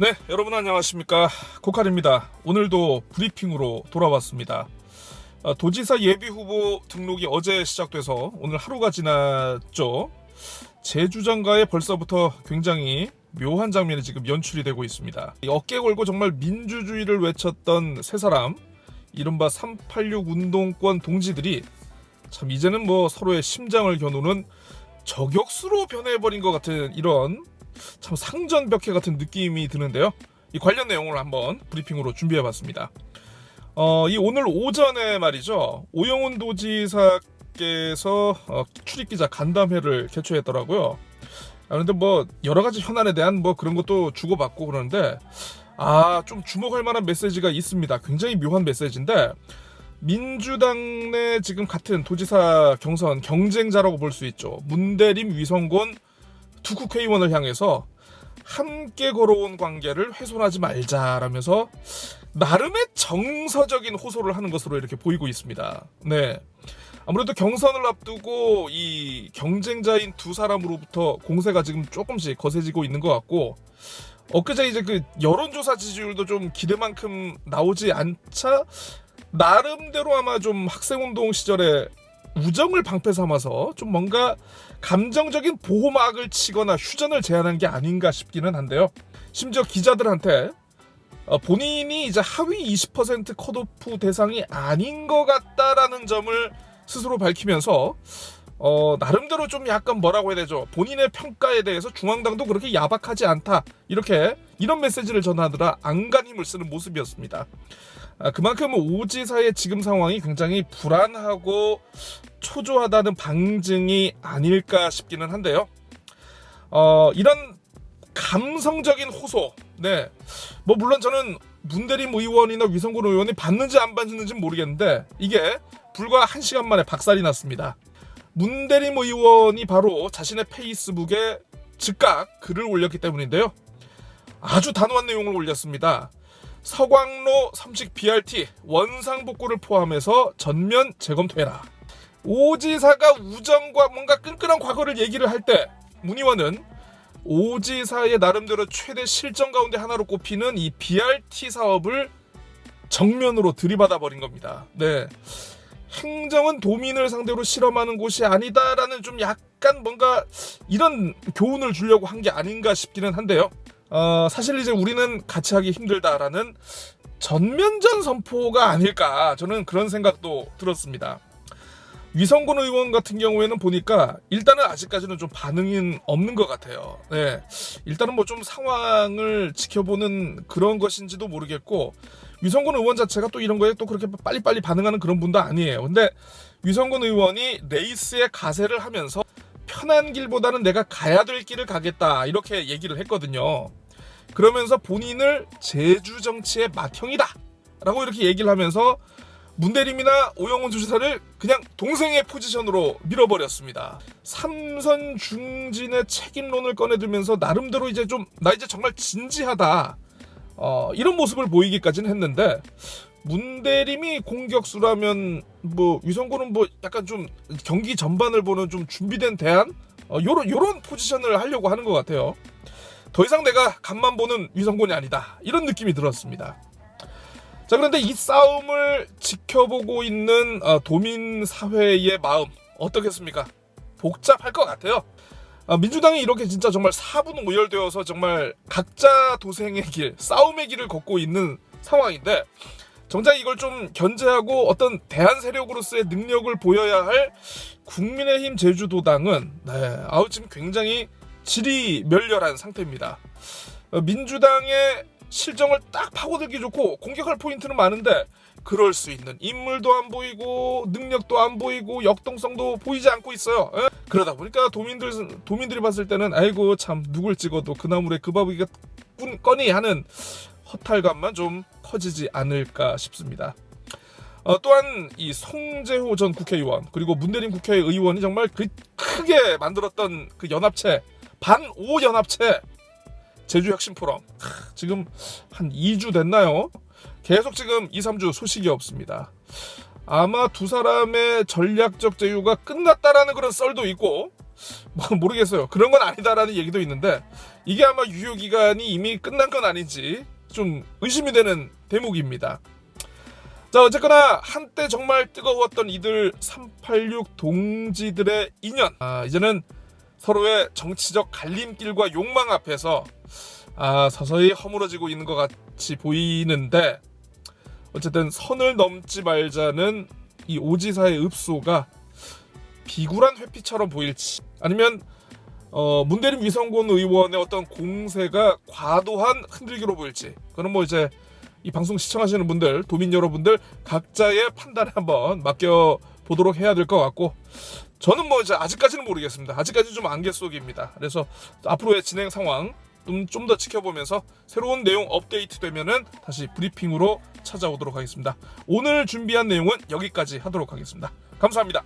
네, 여러분 안녕하십니까. 코칼입니다. 오늘도 브리핑으로 돌아왔습니다. 아, 도지사 예비 후보 등록이 어제 시작돼서 오늘 하루가 지났죠. 제 주장가에 벌써부터 굉장히 묘한 장면이 지금 연출이 되고 있습니다. 이 어깨 걸고 정말 민주주의를 외쳤던 세 사람, 이른바 386 운동권 동지들이 참 이제는 뭐 서로의 심장을 겨누는 저격수로 변해버린 것 같은 이런 참 상전 벽해 같은 느낌이 드는데요. 이 관련 내용을 한번 브리핑으로 준비해봤습니다. 어, 이 오늘 오전에 말이죠. 오영훈 도지사께서 어, 출입기자 간담회를 개최했더라고요. 아, 그런데 뭐 여러 가지 현안에 대한 뭐 그런 것도 주고받고 그러는데 아, 좀 주목할 만한 메시지가 있습니다. 굉장히 묘한 메시지인데 민주당 내 지금 같은 도지사 경선 경쟁자라고 볼 수 있죠. 문대림, 위성곤 두 국회의원을 향해서 함께 걸어온 관계를 훼손하지 말자라면서 나름의 정서적인 호소를 하는 것으로 이렇게 보이고 있습니다. 네. 아무래도 경선을 앞두고 이 경쟁자인 두 사람으로부터 공세가 지금 조금씩 거세지고 있는 것 같고 엊그제 이제 그 여론조사 지지율도 좀 기대만큼 나오지 않자 나름대로 아마 좀 학생운동 시절에 우정을 방패 삼아서 좀 뭔가 감정적인 보호막을 치거나 휴전을 제안한 게 아닌가 싶기는 한데요. 심지어 기자들한테 어, 본인이 이제 하위 20% 컷오프 대상이 아닌 것 같다라는 점을 스스로 밝히면서 어, 나름대로 좀 약간 뭐라고 해야 되죠. 본인의 평가에 대해서 중앙당도 그렇게 야박하지 않다. 이렇게 이런 메시지를 전하느라 안간 힘을 쓰는 모습이었습니다. 아, 그만큼 오지사의 지금 상황이 굉장히 불안하고 초조하다는 방증이 아닐까 싶기는 한데요. 어, 이런 감성적인 호소, 네. 뭐, 물론 저는 문대림 의원이나 위성군 의원이 받는지 안 받는지 모르겠는데, 이게 불과 한 시간 만에 박살이 났습니다. 문대림 의원이 바로 자신의 페이스북에 즉각 글을 올렸기 때문인데요. 아주 단호한 내용을 올렸습니다. 서광로 삼식 BRT 원상복구를 포함해서 전면 재검토해라. 오지사가 우정과 뭔가 끈끈한 과거를 얘기를 할 때 문의원은 오지사의 나름대로 최대 실정 가운데 하나로 꼽히는 이 BRT 사업을 정면으로 들이받아 버린 겁니다. 네. 행정은 도민을 상대로 실험하는 곳이 아니다라는 좀 약간 뭔가 이런 교훈을 주려고 한 게 아닌가 싶기는 한데요. 어, 사실 이제 우리는 같이 하기 힘들다라는 전면전 선포가 아닐까 저는 그런 생각도 들었습니다. 위성군 의원 같은 경우에는 보니까 일단은 아직까지는 좀 반응이 없는 것 같아요. 네. 일단은 뭐 좀 상황을 지켜보는 그런 것인지도 모르겠고 위성군 의원 자체가 또 이런 거에 또 그렇게 빨리빨리 반응하는 그런 분도 아니에요. 근데 위성군 의원이 레이스에 가세를 하면서 편한 길보다는 내가 가야 될 길을 가겠다 이렇게 얘기를 했거든요. 그러면서 본인을 제주 정치의 맏형이다 라고 이렇게 얘기를 하면서 문대림이나 오영훈 주지사를 그냥 동생의 포지션으로 밀어버렸습니다. 삼선 중진의 책임론을 꺼내들면서 나름대로 이제 좀 나 이제 정말 진지하다 어, 이런 모습을 보이기까지는 했는데 문대림이 공격수라면 뭐 위성군은 뭐 약간 좀 경기 전반을 보는 좀 준비된 대안 어, 요런 요런 포지션을 하려고 하는 것 같아요. 더 이상 내가 간만 보는 위성군이 아니다 이런 느낌이 들었습니다. 자 그런데 이 싸움을 지켜보고 있는 어, 도민 사회의 마음 어떻겠습니까? 복잡할 것 같아요. 아, 민주당이 이렇게 진짜 정말 사분 오열되어서 정말 각자 도생의 길, 싸움의 길을 걷고 있는 상황인데 정작 이걸 좀 견제하고 어떤 대한 세력으로서의 능력을 보여야 할 국민의힘 제주도당은 네, 아우 지금 굉장히 질이 멸렬한 상태입니다. 어, 민주당의 실정을 딱 파고들기 좋고 공격할 포인트는 많은데 그럴 수 있는 인물도 안 보이고 능력도 안 보이고 역동성도 보이지 않고 있어요. 에? 그러다 보니까 도민들 도민들이 봤을 때는 아이고 참 누굴 찍어도 그 나물에 그 밥이가 꺼니 하는 허탈감만 좀 커지지 않을까 싶습니다. 어, 또한 이 송재호 전 국회의원 그리고 문대림 국회의원이 정말 그 크게 만들었던 그 연합체 반오 연합체 제주 혁신 포럼 지금 한 2주 됐나요? 계속 지금 2, 3주 소식이 없습니다. 아마 두 사람의 전략적 제휴가 끝났다라는 그런 썰도 있고 뭐 모르겠어요. 그런 건 아니다라는 얘기도 있는데 이게 아마 유효 기간이 이미 끝난 건 아닌지 좀 의심이 되는 대목입니다. 자 어쨌거나 한때 정말 뜨거웠던 이들 386 동지들의 인연 아 이제는 서로의 정치적 갈림길과 욕망 앞에서 아 서서히 허물어지고 있는 것 같이 보이는데 어쨌든 선을 넘지 말자는 이 오지사의 읍소가 비굴한 회피처럼 보일지 아니면 어, 문대림 위성군 의원의 어떤 공세가 과도한 흔들기로 보일지 그건 뭐 이제 이 방송 시청하시는 분들 도민 여러분들 각자의 판단에 한번 맡겨 보도록 해야 될 것 같고 저는 뭐 이제 아직까지는 모르겠습니다. 아직까지 좀 안개 속입니다. 그래서 앞으로의 진행 상황 좀 더 지켜보면서 새로운 내용 업데이트 되면은 다시 브리핑으로 찾아오도록 하겠습니다. 오늘 준비한 내용은 여기까지 하도록 하겠습니다. 감사합니다.